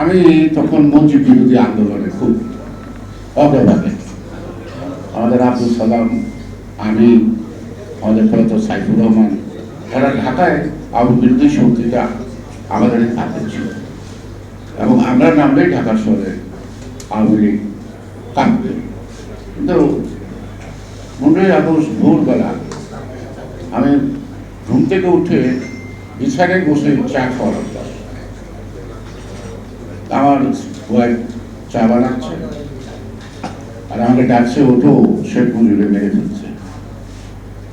আমি তখন মঞ্চ বিরোধী আন্দোলনে খুব অগ্রভাগে আমাদের আব্দুল সালাম, আমি, আমাদের ফলত সাইফুর রহমান এরা ঢাকায় আওয়ামী বিরোধী শক্তিটা আমাদের হাতে ছিল। এবং আমরা নামলেই ঢাকা শহরে আওয়ামী লীগ কাঁপবে কিন্তু পনেরোই আগস্ট ভোরবেলা আমি ঘুম থেকে উঠে বিছানায় বসে চা অভ্যাস। আমার ওয়াইফ চা বানাচ্ছে। আর আমাকে ডাকছে, ওঠো। শেখ মুজিবে মেরে ফেলছে।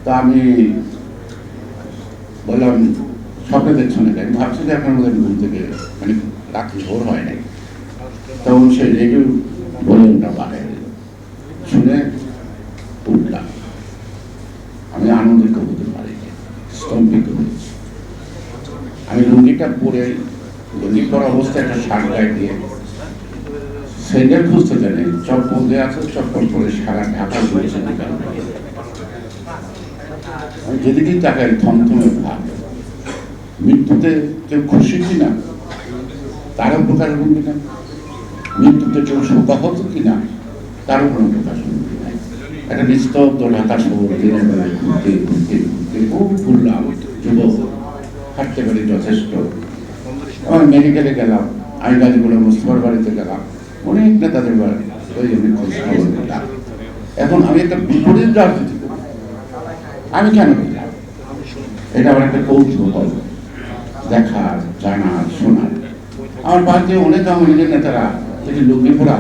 তা আমি বললাম, স্বপ্নে দেখছ না আমি ভাবছি যে আপনার মধ্যে ঘুম থেকে মানে রাত্রি ভোর হয় নাই। তখন সে রেডিও ভলিউমটা দিল। শুনে উঠলাম। আমি আনন্দিত হতে পারিনি স্তম্ভিত হয়েছি। আমি লুঙ্গিটা পরে পরা অবস্থায় একটা শার্ট গায়ে দিয়ে স্যান্ডেল খুঁজতে জানে চপ্পল দিয়ে আছে চপ্পল পরে সারা ঢাকা ঘুরেছে যেদিকেই তাকাই, থমথমে ভাব। মৃত্যুতে কেউ খুশি কিনা? তারও প্রকাশ ভঙ্গি না মৃত্যুতে কেউ শোকাহত কিনা? তারও কোনো প্রকাশ ভঙ্গি নাই একটা নিস্তব্ধ ঢাকা শহর, দিনের বেলায় ঘুরতে ঘুরতে ঘুরতে, খুব ঘুরলাম যুবক, হাঁটতে পারি যথেষ্ট। আমার মেডিকেলে গেলাম, আমি গাজীগুলো মুস্তফার বাড়িতে গেলাম। অনেক নেতাদের বাড়ি। ওই নিলাম। এখন আমি একটা বিপরীত রাজনীতি আমি কেন এটা আমার একটা কৌতূহল। দেখার, জানার, শোনার। আমার বাড়িতে অনেক আওয়ামী লীগের নেতারা যদি পড়া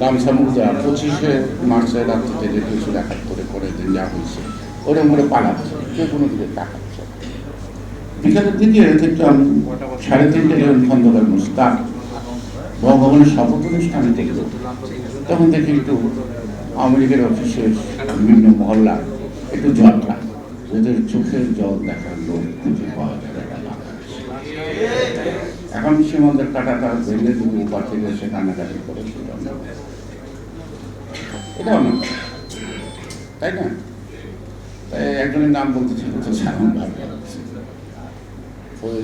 গামছা মুক্তা পঁচিশে মার্চের রাত্রিতে যে কিছু একাত্তরে করে দিন যা হয়েছে ওরকম করে পালাচ্ছে। কেউ কোনো দিকে তাকাচ্ছে না। বিকালের দিকে দেখলাম সাড়ে তিনটে যখন খন্দকার মুস্তাক ভগবানের শপথ অনুষ্ঠানে দেখল তখন দেখি একটু লীগের অফিসের বিভিন্ন মহল্লা, একটু জটলা ওদের চোখের জল দেখার লোক খুঁজে পাওয়া যাবে এখন সীমান্তের কাটাটা ভেঙে যদি উপার থেকে সে কান্নাকাটি করে সেটা অন্য কথা। এটা অন্য কথা। তাই না? তাই একজনের নাম বলতেছিল তো সামন ভাবনা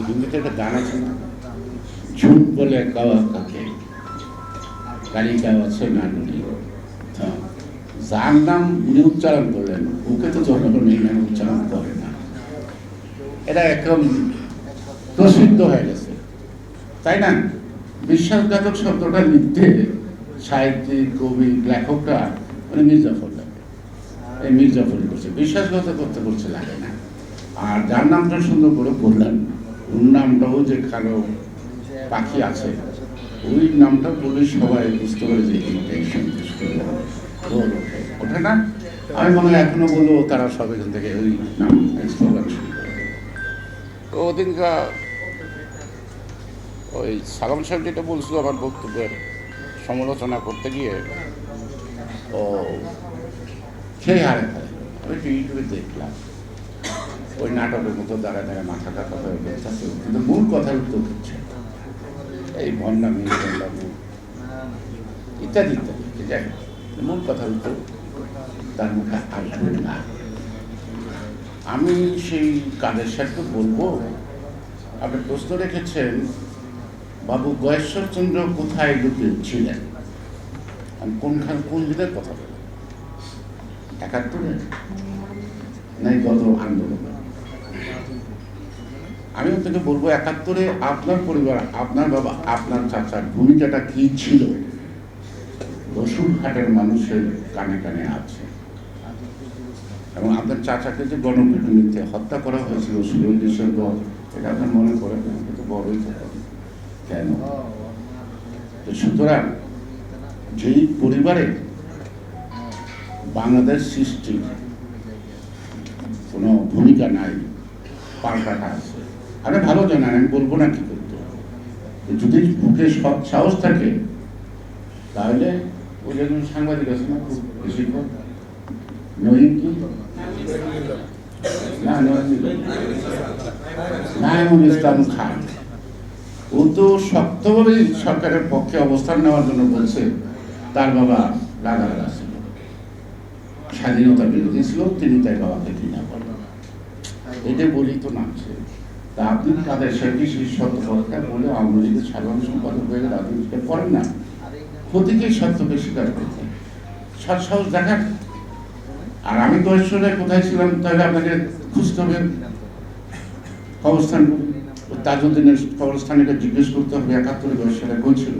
হিন্দিতে একটা গান আছে না ঝুট বলে কাওয়া কাকে গাড়ি কাওয়া আছে না হ্যাঁ। যার নাম উনি উচ্চারণ করলেন, ওকে তো জনগণ এই নাম উচ্চারণ করে না। এটা একদম প্রসিদ্ধ হয়ে গেছে। তাই না? বিশ্বাসঘাতক শব্দটা লিখতে সাহিত্যিক কবি লেখকরা মানে মির্জাফর লাগে এই করছে। বিশ্বাসঘাত করতে করছে লাগে না। আর যার নামটা সুন্দর করে বললেন ওর নামটাও যে কালো পাখি আছে ওই নামটা বলে সবাই বুঝতে পারে যে ওঠে না? আমি মনে হয় এখনও বলব তারা সব এখান থেকে ওই নাম তো ওদিনকার ওই সালাম সাহেব যেটা বলছিল আমার বক্তব্যের সমালোচনা করতে গিয়ে। ও সেই হারে আমি ইউটিউবে দেখলাম। ওই নাটকের মতো দাঁড়া দাঁড়া মাথা কাটা হয়ে বলতেছে কিন্তু মূল কথার উত্তর দিচ্ছে এই ভণ্ডামি ভণ্ডামি ইত্যাদি ইত্যাদি। মূল কথার উত্তর তার মুখে আসবে না। আমি সেই কাদের সাথে বলব? আপনি প্রশ্ন রেখেছেন, বাবু গয়েশ্বরচন্দ্র কোথায় ছিলেন? আমি কোনখান, কোন দিনের কথা বলি একাত্তরে? নাই, গত আন্দোলনে। আমি আপনাকে বলব একাত্তরে আপনার পরিবার, আপনার বাবা, আপনার চাচার ভূমিকাটা কি ছিল? রসুলহাটের মানুষের কানে কানে আছে। এবং আপনার চাচাকে যে গণপিটুনিতে হত্যা করা হয়েছিল ষোলোই ডিসেম্বর এটা আপনার মনে করে কিন্তু বড়ই কেন? তো সুতরাং যেই পরিবারে বাংলাদেশ সৃষ্টির কোনো ভূমিকা নাই, পাল্টাটা আছে। আরে ভালো জানেন আমি বলব না কি করতে যদি বুকে সাহস থাকে, তাহলে ওই একজন সাংবাদিক আছে না, খুব বেশি নহিম কি? না নাইমুল ইসলাম খান। ও তো শক্তভাবে সরকারের পক্ষে অবস্থান নেওয়ার জন্য বলছে, তার বাবা রাজা ছিল স্বাধীনতা বিরোধী ছিল, তিনি তাই বাবাকে ঘৃণা করেন এটা বলি তো নামছে। তা আপনি তাদের সেটি সত্য কথা বলে আওয়ামী লীগের সাধারণ সম্পাদক হয়ে রাজনীতিটা করেন না। ক্ষতিকেই সত্যকে স্বীকার করতে। সৎ সাহস দেখান। আর আমি তো ঐশ্বরে কোথায় ছিলাম, তাহলে আপনাকে খুঁজতে হবে। কবরস্থান তাজউদ্দিনের কবরস্থানীকে জিজ্ঞেস করতে হবে একাত্তরে দশ সালে কইছিল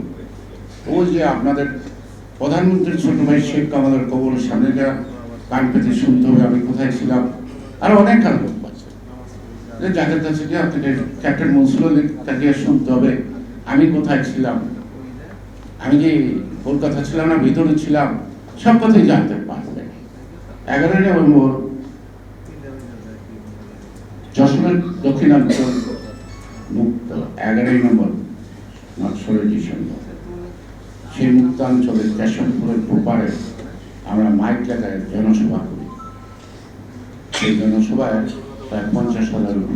ওই যে আপনাদের প্রধানমন্ত্রীর ছোট ভাই শেখ কামালের কবরের সামনে যা কান পেতে শুনতে হবে, আমি কোথায় ছিলাম? আর অনেক আছে যে যাদের কাছে গিয়ে আপনাকে ক্যাপ্টেন মনসুর আলী তাকে শুনতে হবে। আমি কোথায় ছিলাম? আমি কি কলকাতা ছিলাম না ভিতরে ছিলাম? সব কথাই জানতে পারবেন এগারোই নভেম্বর, যশোরের দক্ষিণাঞ্চল মুক্ত, এগারোই নম্বর ষোলোই ডিসেম্বর। সেই মুক্তাঞ্চলের কেশবপুরের ওপারে আমরা মাইক জায়গায় জনসভা করি। সেই জনসভায় প্রায় পঞ্চাশ হাজার লোক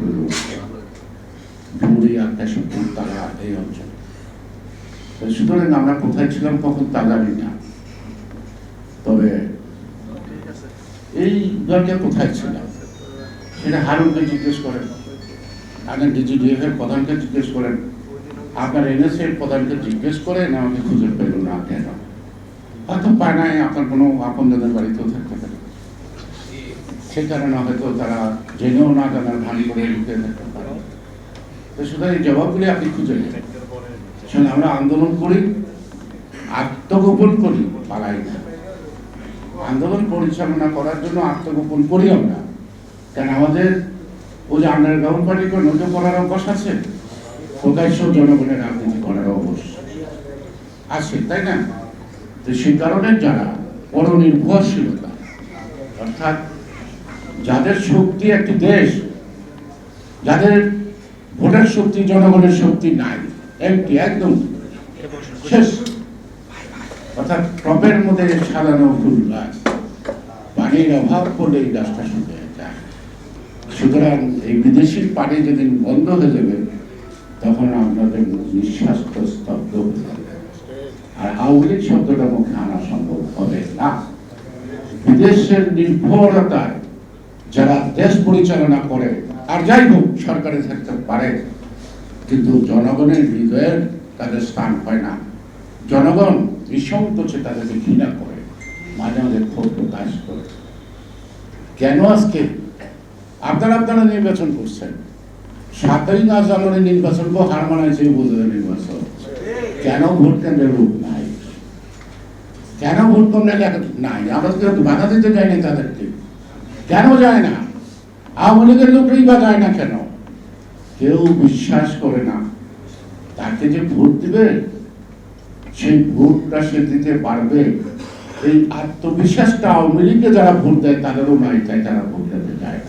ডুমুরিয়া কেশবপুর তারা এই অঞ্চল। সুতরাং আমরা কোথায় ছিলাম কখন তা না। তবে এই দলটা কোথায় ছিলাম সেটা হারুনকে জিজ্ঞেস করেন। আপনার ডিজিডিএফ এর প্রধানকে জিজ্ঞেস করেন? আপনার এনএসএ এর প্রধানকে জিজ্ঞেস করেন আমাকে খুঁজে পেল না কেন? হয়তো পায় নাই, আপনার কোনো আপনজনের বাড়িতেও থাকতে পারে। সে কারণে হয়তো, তারা জেনেও না জানার ভান করে লুকিয়ে থাকতে পারে। তো সুতরাং এই জবাবগুলি আপনি খুঁজে শুনে আমরা আন্দোলন করি, আত্মগোপন করি, পালাই না। আন্দোলন পরিচালনা করার জন্য, আত্মগোপন করি আমরা। কারণ আমাদের ওই যে আন্ডারগ্রাউন্ড পার্টি করে নজর করার অভ্যাস আছে, প্রকাশ্য জনগণের রাজনীতি করার অভ্যাস আছে, তাই না? তো সেই কারণে যারা পরনির্ভরশীলতা, অর্থাৎ যাদের শক্তি একটি দেশ, যাদের ভোটের শক্তি, জনগণের শক্তি নাই, একটি একদম শেষ। অর্থাৎ টপের মধ্যে সাজানো ফুল গাছ পানির অভাব পড়লে এই গাছটা শুকিয়ে যায় সুতরাং এই বিদেশি পানি যেদিন বন্ধ হয়ে যাবে, তখন আপনাদের নিঃশ্বাস স্তব্ধ হয়ে যাবে। আর লীগ শব্দটা মুখে আনা সম্ভব হবে না। বিদেশের নির্ভরতায় যারা দেশ পরিচালনা করে, আর যাই হোক সরকারে থাকতে পারে, কিন্তু জনগণের হৃদয়ের তাদের স্থান হয় না। জনগণ নিঃসংকোচে তাদেরকে ঘৃণা করে, মাঝে মাঝে ক্ষোভ প্রকাশ করে। কেন আজকে? আপনারা আপনারা নির্বাচন করছেন। সাতই না জানুয়ারি নির্বাচন কো হার মানাইছে বোঝা নির্বাচন। কেন ভোট কেন্দ্রের রূপ নাই? কেন ভোট কেন্দ্রে নাই? আমরা বাধা দিতে যাই না তাদেরকে। কেন যায় না? আওয়ামী লীগের লোকই বা যায় না কেন? কেউ বিশ্বাস করে না। তাকে যে ভোট দিবে, সেই ভোটটা সে দিতে পারবে। এই আত্মবিশ্বাসটা আওয়ামী লীগকে যারা ভোট দেয়, তাদেরও নাই, তাই তারা ভোট দেয়